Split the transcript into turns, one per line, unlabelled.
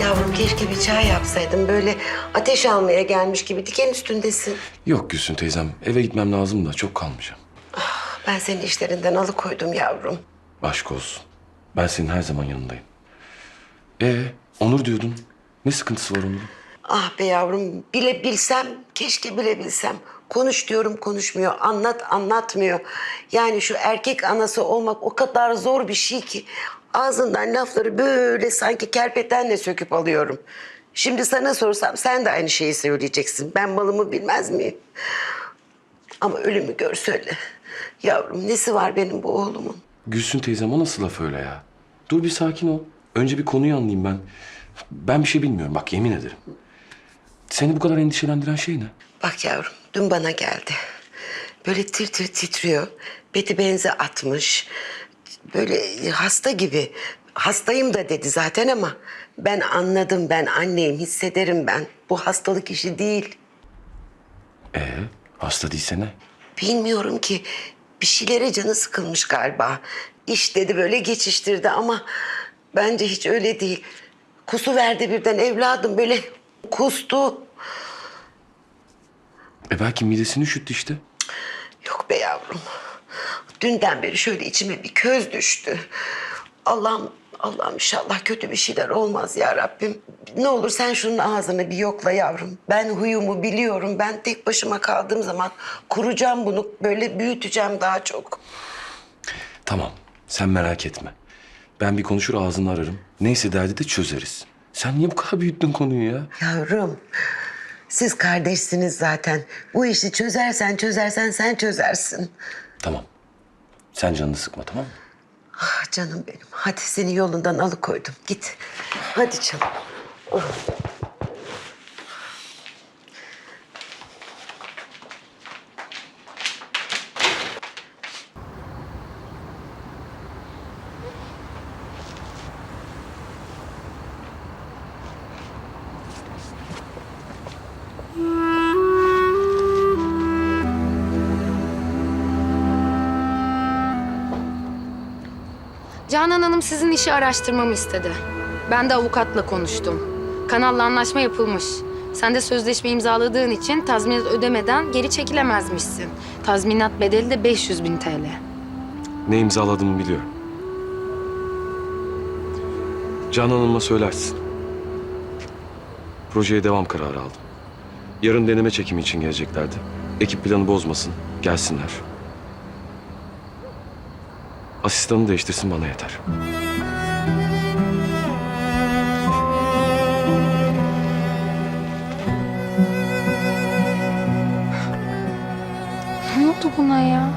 Yavrum keşke bir çay yapsaydım. Böyle ateş almaya gelmiş gibi diken üstündesin.
Yok Gülsün teyzem eve gitmem lazım da çok kalmayacağım.
Ben seni işlerinden alıkoydum yavrum.
Aşk olsun. Ben senin her zaman yanındayım. Ee, Onur diyordun. Ne sıkıntısı var Onur'un?
Ah be yavrum bile bilsem keşke bile bilsem. Konuş diyorum konuşmuyor. Anlat anlatmıyor. Yani şu erkek anası olmak o kadar zor bir şey ki. Ağzından lafları böyle sanki kerpetenle söküp alıyorum. Şimdi sana sorsam sen de aynı şeyi söyleyeceksin. Ben malımı bilmez miyim? Ama ölümü gör söyle. Yavrum nesi var benim bu oğlumun?
Gülsün teyzem o nasıl laf öyle ya? Dur bir sakin ol. Önce bir konuyu anlayayım ben. Ben bir şey bilmiyorum bak yemin ederim. Seni bu kadar endişelendiren şey ne?
Bak yavrum, dün bana geldi. Böyle tir tir titriyor. Beti benze atmış. Böyle hasta gibi. Hastayım da dedi zaten ama ben anladım, ben anneyim, hissederim ben. Bu hastalık işi değil.
Ee, hasta değilse ne?
Bilmiyorum ki bir şeylere canı sıkılmış galiba. İş dedi böyle geçiştirdi ama bence hiç öyle değil. Kusu verdi birden evladım böyle kustu.
E belki midesini üşüttü işte.
Yok be yavrum. Dünden beri şöyle içime bir köz düştü. Allah'ım, Allah'ım inşallah kötü bir şeyler olmaz ya Rabbim. Ne olur sen şunun ağzını bir yokla yavrum. Ben huyumu biliyorum. Ben tek başıma kaldığım zaman kuracağım bunu. Böyle büyüteceğim daha çok.
Tamam sen merak etme. Ben bir konuşur ağzını ararım. Neyse derdi de çözeriz. Sen niye bu kadar büyüttün konuyu ya?
Yavrum, siz kardeşsiniz zaten. Bu işi çözersen çözersen sen çözersin.
Tamam. Sen canını sıkma tamam mı?
Ah canım benim. Hadi seni yolundan alıkoydum. Git. Hadi canım.
Canan Hanım sizin işi araştırmamı istedi. Ben de avukatla konuştum. Kanalla anlaşma yapılmış. Sen de sözleşme imzaladığın için tazminat ödemeden geri çekilemezmişsin. Tazminat bedeli de 500 bin TL.
Ne imzaladığımı biliyorum. Canan Hanım'a söylersin. Projeye devam kararı aldım. Yarın deneme çekimi için geleceklerdi. Ekip planı bozmasın, gelsinler. Asistanı değiştirsin bana yeter.
Ne oldu buna ya?